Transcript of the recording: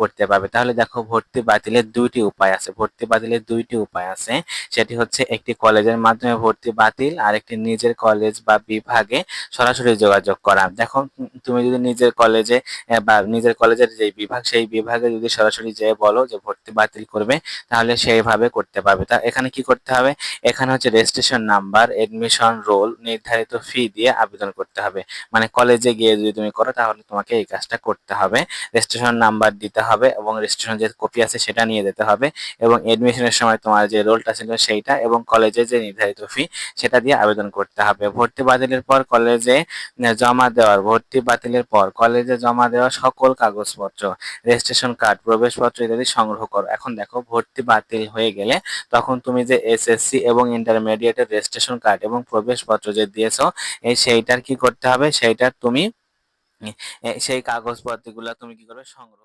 করতে পারবে। তাহলে দেখো ভর্তি বাতিলের দুইটি উপায় আছে। ভর্তি বাতিলের দুইটি উপায় আছে। সেটি হচ্ছে একটি কলেজের মাধ্যমে ভর্তি বাতিল আর একটি নিজের কলেজ বা বিভাগে সরাসরি যোগাযোগ করা। দেখো, তুমি যদি নিজের কলেজে বা নিজের কলেজের যে বিভাগ, সেই বিভাগে যদি সরাসরি যেয়ে বলো যে ভর্তি বাতিল করবে, তাহলে সেইভাবে করতে পারবে। তা এখানে কি করতে হবে? এখানে হচ্ছে রেজিস্ট্রেশন নাম্বার এডমিশন রোল নির্ধারিত ফি দিয়ে আবেদন করতে হবে। মানে কলেজে গিয়ে যদি তুমি করো, তাহলে তোমাকে এই কাজটা করতে হবে। রেজিস্ট্রেশন নাম্বার দিতে হবে এবং রেজিস্ট্রেশন যে কপি আছে সেটা নিয়ে যেতে হবে এবং এডমিশনের সময় তোমার যে রোলটা ছিল সেইটা এবং কলেজে যে নির্ধারিত ফি সেটা দিয়ে আবেদন করতে হবে। ভর্তি বাতিলের পর কলেজে জমা দেওয়ার, ভর্তি বাতিলের পর কলেজে জমা দেওয়া সকল কাগজপত্র রেজিস্ট্রেশন কার্ড প্রবেশপত্র ইত্যাদি সংগ্রহ করো। এখন দেখো ভর্তি বাতিল হয়ে গেলে তখন তুমি যে এসএসসি এবং ইন্টারমিডিয়েটের রেজিস্ট্রেশন কার্ড এবং প্রবেশপত্র যে দিয়েছ, এই সেইটার কি করতে হবে? সেইটার তুমি সেই কাগজপত্রগুলো তুমি কি করবে? সংগ্রহ